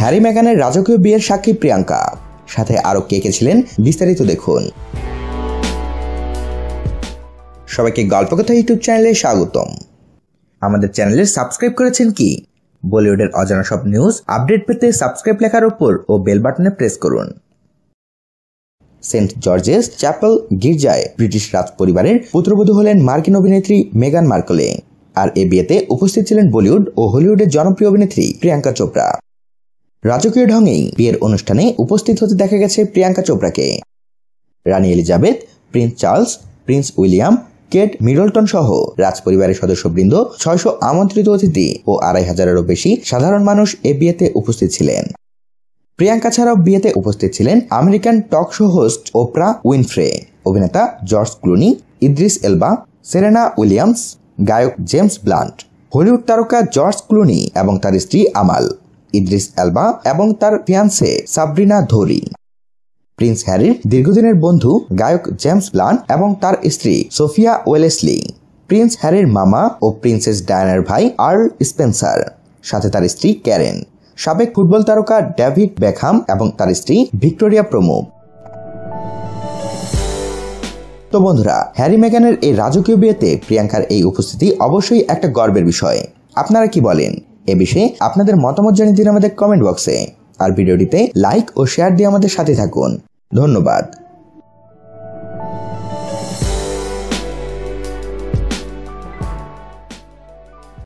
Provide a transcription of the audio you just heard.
Harry মেগানের রাজকীয় বিয়ের সাক্ষী প্রিয়াঙ্কা। সাথে আরও কে কে ছিলেন বিস্তারিত দেখুন। সবাইকে গল্পকথা ইউটিউব চ্যানেলে স্বাগতম। আমাদের চ্যানেলে সাবস্ক্রাইব করেছেন কি? বলিউডের অজানা সব নিউজ, আপডেট পেতে সাবস্ক্রাইব লেখার উপর ও বেল বাটনে প্রেস করুন। সেন্ট জর্জেস চ্যাপেল গির্জায় ব্রিটিশ রাজ পরিবারের পুত্রবধূ হলেন মার্কিন অভিনেত্রী মেগান মার্কলে। আর এ বিয়েতে উপস্থিত ছিলেন বলিউড ও হলিউডের জনপ্রিয় অভিনেত্রী প্রিয়াঙ্কা চোপড়া। রাজকীয় ঢঙেই বিয়ের অনুষ্ঠানে উপস্থিত হতে দেখা গেছে প্রিয়াঙ্কা চোপড়াকে। রানী Elizabeth, Prince Charles, Prince William, Kate Middleton সহ রাজপরিবারের সদস্যবৃন্দ ছয়শো আমন্ত্রিত অতিথি ও আড়াই হাজারেরও বেশি সাধারণ মানুষ এ বিয়েতে উপস্থিত ছিলেন। প্রিয়াঙ্কা ছাড়াও বিয়েতে উপস্থিত ছিলেন American talk show host Oprah Winfrey, অভিনেতা George Clooney, Idris Elba, Serena Williams, গায়ক জেমস ব্লান্ট, হলিউড তারকা জর্জ ক্লুনি এবং তার স্ত্রী আমাল। ইদ্রিস এলবা এবং তার ফিয়ান্সে সাবরিনা ধোরি। প্রিন্স হ্যারির দীর্ঘদিনের বন্ধু, গায়ক জেমস ব্লান্ট এবং তার স্ত্রী সোফিয়া ওয়েলেসলি। প্রিন্স হ্যারির মামা ও প্রিন্সেস ডায়ানার ভাই আর্ল স্পেন্সার। সাথে তার স্ত্রী ক্যারেন। সাবেক ফুটবল তারকা ডেভিড বেকহাম এবং তার স্ত্রী ভিক্টোরিয়া প্রমুখ। তো বন্ধুরা, হ্যারি মেগানের এই রাজকীয় বিয়েতে প্রিয়াঙ্কার এই উপস্থিতি অবশ্যই একটা গর্বের বিষয়। আপনারা কি বলেন? এ বিষয়ে আপনাদের মতামত জানিয়ে দিন আমাদের কমেন্ট বক্সে আর ভিডিওটিতে লাইক ও শেয়ার দিয়ে আমাদের সাথে থাকুন। ধন্যবাদ।